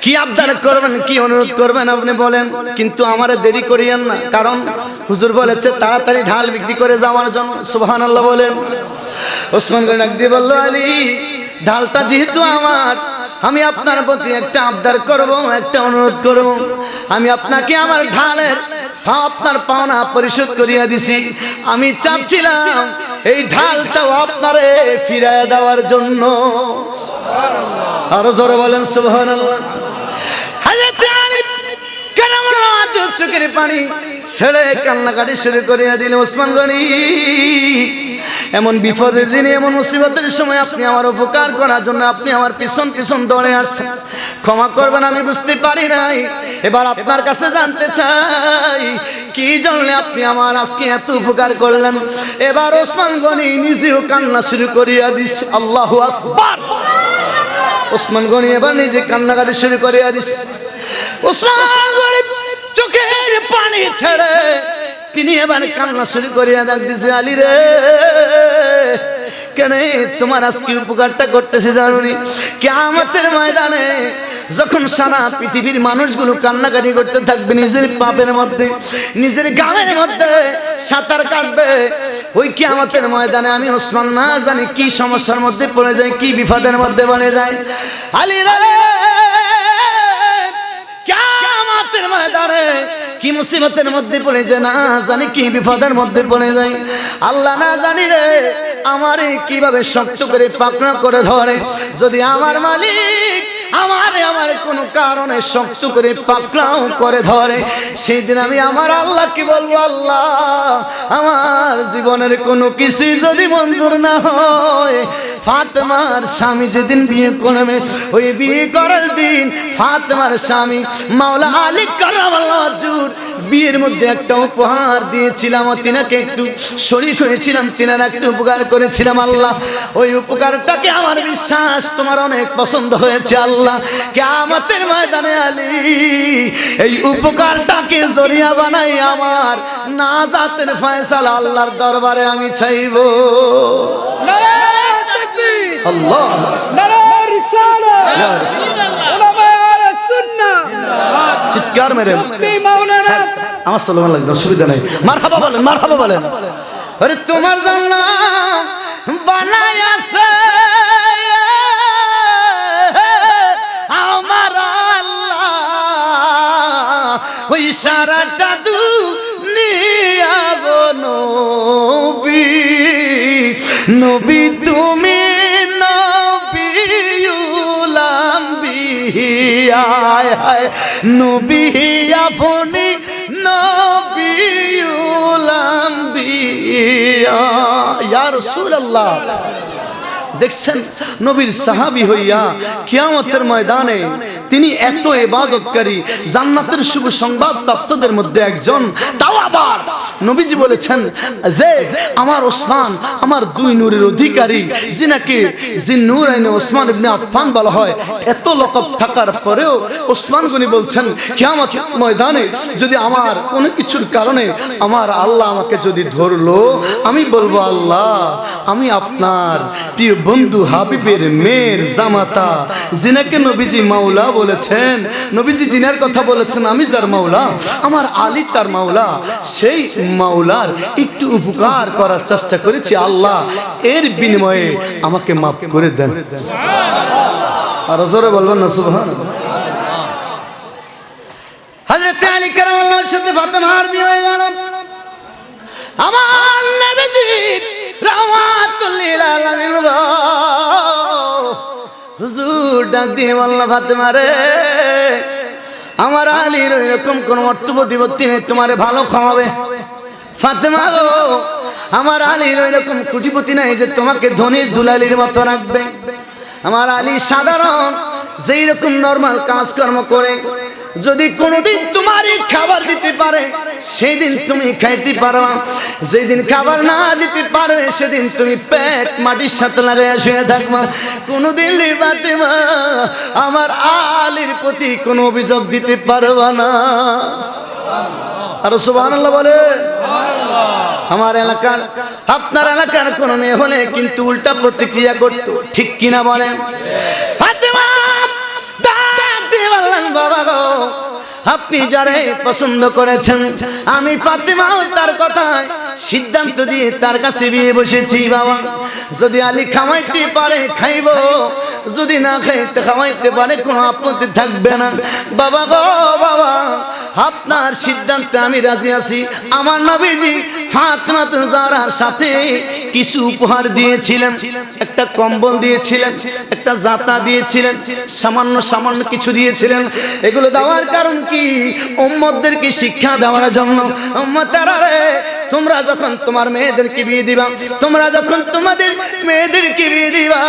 কি আবদার করবেন, কি অনুরোধ করবেন আপনি বলেন। কিন্তু আমার দেরি করিয়েন না। কারণ হুজুর বলেছে, তাড়াতাড়ি ঢাল বিক্রি করে যাওয়ার জন্য। সুহান আল্লাহ বলেন। ওসমান গনি ডাক বলল, আলী, ঢালটা যেহেতু আমার আমি আপনার প্রতি একটা আবদার করব একটা অনুরোধ করব। আমি আপনাকে আমার ঢালের হ্যাঁ, আপনার পাওনা পরিশোধ করিয়া দিছি। আমি চাচ্ছিলাম এই ঢালটাও আপনারে ফিরায় দেওয়ার জন্য। আরও জোরে বলেন সুবহানাল্লাহ। চোখের পানি ছেড়ে কান্নাকাটি শুরু করিয়া দিলেন ওসমান গনি। এমন বিপদের দিনে, এমন মুসিবতের সময় আপনি আমার উপকার করার জন্য আপনি আমার পিছন পিছন দৌড়ে আসছেন। ক্ষমা করবেন, আমি বুঝতে পারি নাই। এবার আপনার কাছে জানতে চাই, কি জানলে আপনি আমার আজকে এত উপকার করলেন? এবার ওসমান গনি নিজেও কান্না শুরু করিয়া দিস আল্লাহ আকবার! ওসমান গনি এবার নিজে কান্নাকাটি শুরু করিয়া দিস ওসমান গনি চোখের পানি ছেড়ে তিনি এবার কান্না শুরু করিয়া ডাক দিছে, আলী রে, কেন তোমার আজকে উপকারটা করতেছে জানুনি? কেমতের ময়দানে যখন সারা পৃথিবীর মানুষগুলো কান্নাকাটি করতে থাকবে, নিজের পাপের মধ্যে, নিজের গামের মধ্যে সাঁতার কাটবে, ওই কেমতের ময়দানে আমি ওসমান না জানি কি সমস্যার মধ্যে পড়ে যায়, কি বিপদের মধ্যে বলে যায়। আলী রে, কিয়ামতের ময়দানে কি মুসিবতের মধ্যে পড়ে যায় না জানি কি বিপদের মধ্যে পড়ে যায়। আল্লাহ না জানি রে, আমারে কীভাবে শক্ত করে পাকড়া করে ধরে। যদি আমার মালিক আমার আমার কোনো কারণে শক্ত করে পাকড়াও করে ধরে। সেই দিন আমি আমার আল্লাহ কি বলব, আল্লাহ, আমার জীবনের কোনো কিছুই যদি মঞ্জুর না হয়, ফাতেমার স্বামী যেদিন বিয়ে করবে, ওই বিয়ে করার দিন ফাতেমার স্বামী মাওলা আলী কারামাল্লাজুর বিয়ের মধ্যে একটা উপহার দিয়েছিলাম তিনাকে একটু শরীর হয়েছিলাম তিনার একটু উপকার করেছিলাম, আল্লাহ। ওই উপকারটাকে আমার বিশ্বাস তোমার অনেক পছন্দ হয়েছে, আল্লাহ। কেমতের ময়দানে আলী, এই উপকারটাকে জরিয়া বানাই আমার না জাতের ফয়সালা আল্লাহর দরবারে আমি চাইব। আল্লাহ চিৎকার মেরে। আমার সলমান লাগবে অসুবিধা নাই। মারহাবা বলেন মারহাবা বলেন। আরে তোমার জন্য বানাই আছে। ওই সারাটা গো নবী। নবী তুমি নবী আপনি রাসূলুল্লাহ, দেখছেন নবীর সাহাবী হইয়া কিয়ামতের ময়দানে তিনি এত ইবাদতকারী, জান্নাতের শুভ সংবাদ প্রাপ্তদের মধ্যে একজন। তাও আবার নবীজি বলেছেন যে, আমার ওসমান আমার দুই নূরের অধিকারী, যিনাকে জিন নূর আইনে ওসমান ইবনে আফফান বলা হয়, এত লকব থাকার পরেও ওসমান গনি বলছেন, কিয়ামত ময়দানে যদি আমার কোনো কিছুর কারণে আমার আল্লাহ আমাকে যদি ধরলো, আমি বলব, আল্লাহ, আমি আপনার প্রিয় বন্ধু হাবিবের মেয়ের জামাতা জিনাকে নবীজি মাওলা বলেছেন। নবীজি জিনার কথা বলেছেন, আমি যার মাওলা, আমার আলী তার মাওলা, সেই মাওলার একটু উপকার করার চেষ্টা করেছি, আল্লাহ এর বিনিময়ে আমাকে মাফ করে দেন। আর জোরে বলবেন না, সুবহান হযরত আলী কারামাল্লাহর সাথে ফাতেমার বিয়ে গেল। আমার নবীজি রহমাতুল লিল আলামিন। হুজুর ডাক দিয়ে বলল ফাতেমা রে, আমার আলীর এরকম কোন প্রতিপত্তি নেই তোমারে ভালো খাওয়াবে ফাতেমা গো, আমার আলীর ওইরকম কুটিপতি নাই যে তোমাকে ধনির দুলালির মতো রাখবে। আমার আলী সাধারণ, যেই রকম নর্মাল কাজকর্ম করে যদি কোনোদিন তোমারই খাবার দিতে পারে সেই দিন তুমি খাইতে পারো। যেদিন খাবার না দিতে পারবে সেদিন তুমি পেট মাটির সাথে লাগাই শুয়ে থাকবা। কোনোদিন আমার আলীর প্রতি কোনো অভিযোগ দিতে পারবা না। আর সুবহানাল্লাহ বলে। আমার এলাকার আপনার এলাকার কোন মেয়ে হলে কিন্তু উল্টা প্রতিক্রিয়া করত ঠিক কিনা বলেন? ফাতেমা, বাবা গো, আপনি যারে পছন্দ করেছেন, আমি ফাতেমাও তার কথায় সিদ্ধান্ত দিয়ে তার কাছে বিয়ে বসেছি বাবা। যদি আলী খামাইতে পারে, খাইব। যদি না খাইতে, খাওয়াইতে পারে, কোনো আপত্তি থাকবে না। বাবা গো, বাবা, আপনার সিদ্ধান্তে আমি রাজি আছি। আমার নবীজি ফাতেমা জারার সাথে কিছু উপহার দিয়েছিলেন, একটা কম্বল দিয়েছিলেন, একটা জাতা দিয়েছিলেন, সামান্য সামান্য কিছু দিয়েছিলেন। এগুলো দেওয়ার কারণ কি? উম্মতদেরকে শিক্ষা দেওয়ার জন্য। উম্মতেরা রে, তোমরা যখন তোমার মেয়েদেরকে বিয়ে দিবা, তোমরা যখন তোমাদের মেয়েদেরকে বিয়ে দিবা,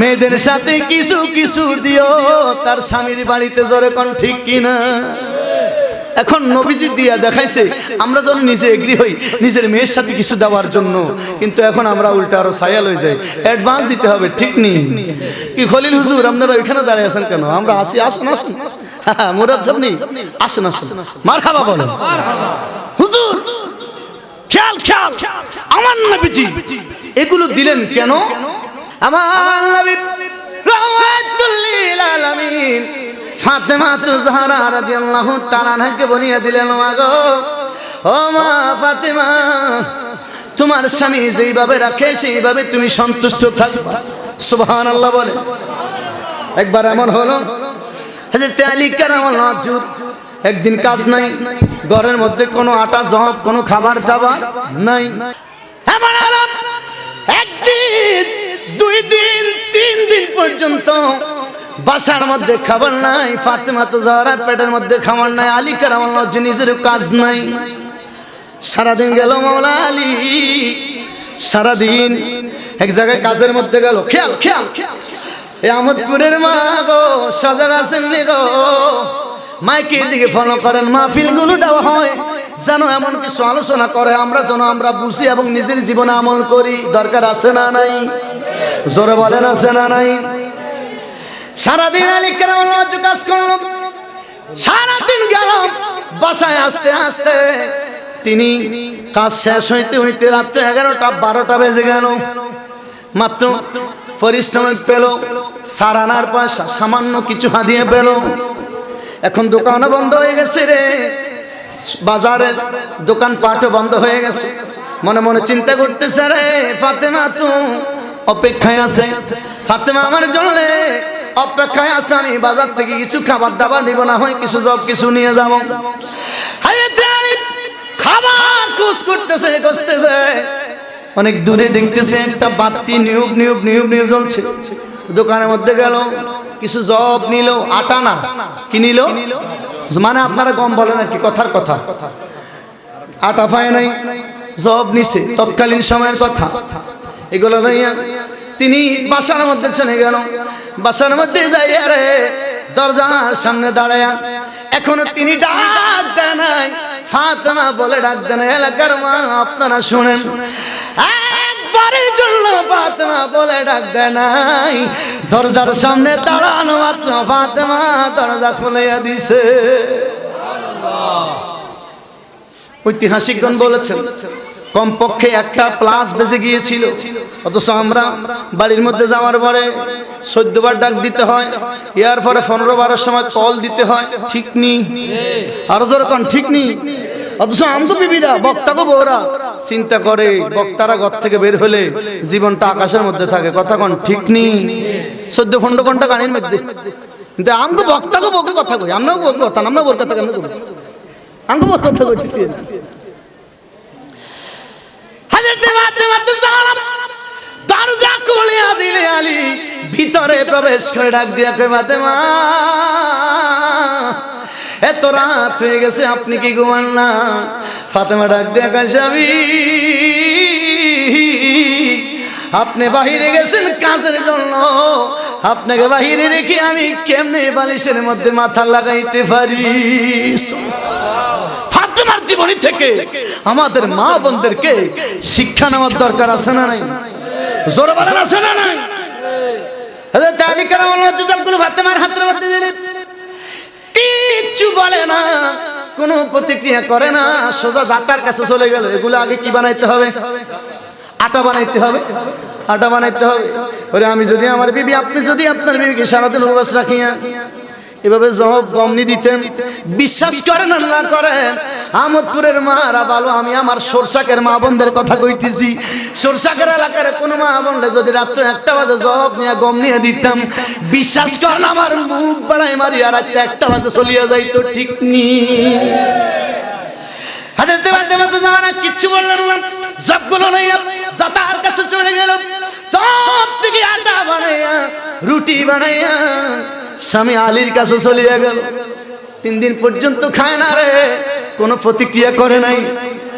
মেয়েদের সাথে কিছু কিছু দিও, তার স্বামীর বাড়িতে জোরে কোন ঠিক কিনা? এখন নবীজি দিয়া দেখাইছে আমরা যখন নিজে এগ্রি হই নিজের মেয়ের সাথে কিছু দেওয়ার জন্য। কিন্তু এখন আমরা উল্টা আরও সায়াল হয়ে যাই। অ্যাডভান্স দিতে হবে ঠিক নেই কি খলিল হুজুর আপনারা ওইখানে দাঁড়িয়ে আছেন কেন? আমরা আসি আসুন আসুন। হ্যাঁ, মুরাদ সাহেব আসুন আসুন। মার খাবা বলেন। হুজুর খেয়াল খেয়াল। আমার নবীজি এগুলো দিলেন কেন? আমার নবী রহমাতুল লিল আলামিন ফাতেমা তু জাহরা রাদিয়াল্লাহু তাআলা আনহাকে বনিয়ে দিলেন মা গো ও মা ফাতেমা, তোমার স্বামী যেইভাবে রাখে, সেইভাবে তুমি সন্তুষ্ট থাকবা। সুবহানাল্লাহ বলে। একবার এমন হলো, হযরত আলী কারামাল্লাহু একদিন কাজ নাই, ঘরের মধ্যে কোনো আটা, জব, কোনো খাবার টাবার নাই। একদিন, দুই দিন, তিন দিন পর্যন্ত বাসার মধ্যে খাবার নাই, ফাতেমা তো যারা পেটের মধ্যে খাবার নাই, আলী কারামাল্লাহ যে নিজের কাজ নাই। সারাদিন গেল মাওলা আলী, সারাদিন এক জায়গায় কাজের মধ্যে গেল। খেয়াল খেয়াল আমদপুরের মা গো, সজাগ আছেন গো। মাইকে দিকে ফলো করেন মাহফিলগুলো দেওয়া হয়। যেন এমন কিছু আলোচনা করে, আমরা যেন আমরা বুঝি এবং নিজের জীবনে আমল করি। দরকার আছে না নাই? জোরে বলেন, আছে না নাই? সারাদিন আলী কেরাম কাজ করল। সারাদিন গেল বাসায় আসতে আসতে। তিনি কাজ শেষ হইতে হইতে রাত্র এগারোটা বারোটা বেজে গেল। মাত্র পরিশ্রম পেল সারানার পয়সা সামান্য কিছু হাদিয়ে পেল। এখন দোকানও বন্ধ হয়ে গেছে রে। বাজারে দোকান পাটও বন্ধ হয়ে গেছে। মনে মনে চিন্তা করতেছে রে ফাতেমা তো অপেক্ষায় আছে। ফাতেমা আমার জন্য অপেক্ষায় আছে, আমি বাজার থেকে কিছু খাবার দাবার নিব না, হয় কিছু জব কিছু নিয়ে যাব। খাবার কুচ করতেছে, কষতেছে। অনেক দূরে দেখতেছে, একটা বাতি নিউব নিউব নিউব নিউব জ্বলছে। দোকানের মধ্যে গেল, কিছু জব নিল, আটা না, কি নিল? মানে আপনারা গম বলেন আর কি, কথার কথা। আটা পায় নাই, জব নিছে, তৎকালীন সময়ের কথা। এগুলো লইয়া তিনি বাসার মধ্যে চলে গেল। বাসার মধ্যে যাই আরে দরজার সামনে দাঁড়ায় এখনও তিনি ডাক দেয় নাই। ফাতেমা বলে ডাক দেন এলাকার মা আপনারা শুনেন। একবারের জন্য ফাতেমা বলে ডাক দেয় নাই। দরজার সামনে দাঁড়ানো মাত্র ফাতেমা দরজা খুলে দিছে। ঐতিহাসিকগণ বলেছেন কমপক্ষে একটা প্লাস বেজে গিয়েছিল। অথচ আমরা বাড়ির মধ্যে যাওয়ার পরে চোদ্দ বার ডাক দিতে হয়, ইয়ার পরে পনেরো বারের সময় কল দিতে হয়, ঠিক নি। আরও যেরকম ঠিক নি, অথচ আমগো বিবিরা বক্তাগো বউরা, চিন্তা করে বক্তারা ঘর থেকে বের হলে জীবনটা আকাশের মধ্যে থাকে। কথা কোন, ঠিক নি? চোদ্দ পনেরো ঘণ্টা গাড়ির মধ্যে। কিন্তু আমগো বক্তাগো বউকে কথা কই, আমরাও বউকে কথা আমরা বোর কথা কই আমগো বোর কথা কইতেছি। দরজা দিলে আলী, ভিতরে প্রবেশ করে ডাক দিয়া কই ফাতেমা এত রাত হয়ে গেছে, আপনি কি ঘুমান না? ফাতেমা ডাক দিয়া কয়, স্বামী, আপনি বাহিরে গেছেন কাজের জন্য। আপনাকে বাহিরে রেখে আমি কেমনে বালিশের মধ্যে মাথা লাগাইতে পারি? ফাতেমার জীবনী থেকে আমাদের মা বোনদেরকে শিক্ষা নেওয়ার দরকার আছে না নাই? জোর বলেন, আছে না নাই? হযরত আলী কারামাল্লাহু যুজাবগুলো ফাতেমার হাতের মধ্যে দিলেন। কিচ্ছু বলে না, কোনো প্রতিক্রিয়া করে না, সোজা জাতার কাছে চলে গেল। এগুলো আগে কি বানাইতে হবে? আটা বানাইতে হবে? আটা বানাইতে হবে? ওরে আমি যদি আমার বিবি, আপনি যদি আপনার বিবিকে সারাদিন উপবাস রাখিয়া এভাবে জব গমনি দিতেন। বিশ্বাস করেন না করেন, আমদপুরের মারা ভালো, আমি আমার সরষাকের মা বোনদের কথা কইতেছি। সরষাকের এলাকার কোন মা বোনলে যদি রাত্রে একটা বাজে জব নিয়ে গম নিয়ে দিতাম, বিশ্বাস করেন আমার মুখ বাড়াই মারি আর একটা বাজে চলিয়া যাইতো, ঠিক নি। হাজার দেবার দেবার তো যাওয়া না কিচ্ছু বললেন না। যাতার কাছে চলে গেল। সব থেকে আটা বানাইয়া, রুটি বানাইয়া। স্বামী আলীর কাছে চলিয়া গেল। তিন দিন পর্যন্ত খায় না রে, কোনো প্রতিক্রিয়া করে নাই,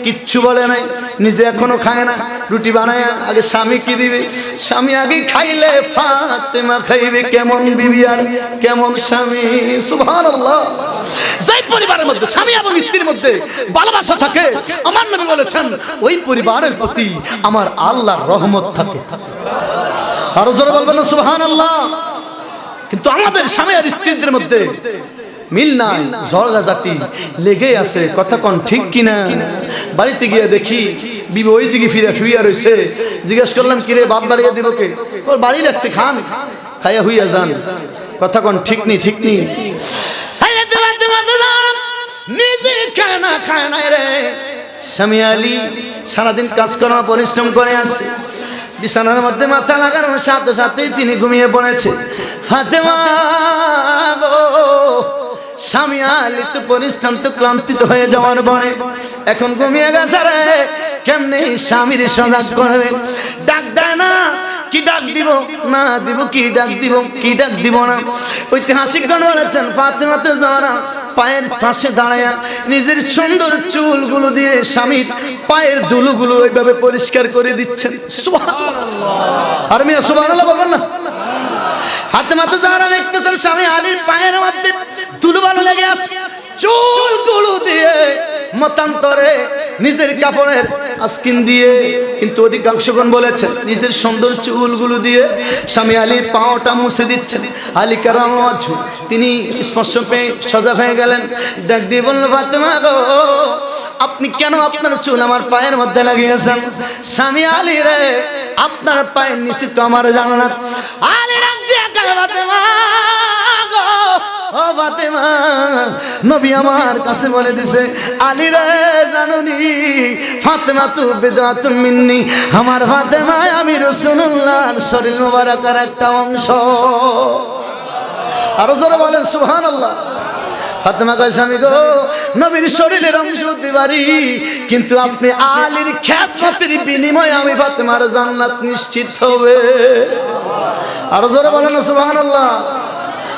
কিচ্ছু বলে নাই, নিজে এখনও খায় না, রুটি বানায়, আগে স্বামী কি দিবে? স্বামী আগে খাইলে ফাতেমা খাইবে কেমন বিবি আর কেমন স্বামী? সুবহানাল্লাহ। যেই পরিবারের মধ্যে, স্বামী এবং স্ত্রীর মধ্যে ভালোবাসা থাকে, আমার নবী বলেছেন, ওই পরিবারের প্রতি আমার আল্লাহর রহমত থাকে। আরও জোরে বলবেন সুবহানাল্লাহ। কিন্তু আমাদের স্বামী আর স্ত্রীদের মধ্যে মিল নাই ঝড়গাজাটি লেগে আছে। কথা কোন ঠিক কিনা? বাড়িতে গিয়ে দেখি বিবি ওই দিকে ফিরে ফিরিয়া রয়েছে জিজ্ঞেস করলাম কিরে বাদ বাড়িয়ে দিব কে? ওর বাড়ি রাখছে খান। খাইয়া হইয়া যান। কথা কোন ঠিক নি ঠিক নি? নিজে খায় না খায় রে। স্বামী আলী সারাদিন কাজ করা পরিশ্রম করে আসে বিছানার মধ্যে মাথা লাগানোর সাথে সাথেই তিনি ঘুমিয়ে পড়েছে। ফাতেমা গো, স্বামী আলী তো পরিশ্রান্ত ক্লান্তিত হয়ে এখন ঘুমিয়ে রে। ডাক দেয় না কি ডাক না কি ডাক ডাক না। ঐতিহাসিক বলেছেন ফাতেমাতে যারা পায়ের পাশে দাঁড়ায়া নিজের সুন্দর চুলগুলো দিয়ে স্বামীর পায়ের দুলুগুলো ওইভাবে পরিষ্কার করে দিচ্ছেন। আর মিয়া সুবহানাল্লাহ বলবেন না? হাতে মাতে যারা দেখতেছেন স্বামী আলীর পায়ের মধ্যে দুলুবালু লেগে আছে। চুলগুলো দিয়ে মতান্তরে নিজের কাপড়ের আস্কিন দিয়ে, কিন্তু অধিকাংশগণ বলেছেন নিজের সুন্দর চুলগুলো দিয়ে স্বামী আলীর পাওটা মুছে দিচ্ছেন। আলী কারাম তিনি স্পর্শ পেয়ে সজাগ হয়ে গেলেন। ডাক দিয়ে বলল, ফাতেমা গো, আপনি কেন আপনার চুল আমার পায়ের মধ্যে লাগিয়েছেন? স্বামী আলী রে, আপনার পায়ের নিশ্চিত আমার জানো না আলী ডাক দিয়ে, ফাতেমা ও ফাতেমা, নবী আমার কাছে বলে দিছে, আলী রে জানুনি, ফাতেমা তু বেদাত মিন্নি, আমার ফাতেমা আমি রসুল্লাহর শরীর মোবারকের একটা অংশ। আরও জোরে বলেন, সুবহানাল্লাহ। ফাতেমা কয়, স্বামী গো, নবীর শরীরের অংশ হতে পারি, কিন্তু আপনি আলীর খ্যাতমতের বিনিময়ে আমি ফাতেমার জান্নাত নিশ্চিত হবে। আরও জোরে বলেন না, সুবহানাল্লাহ।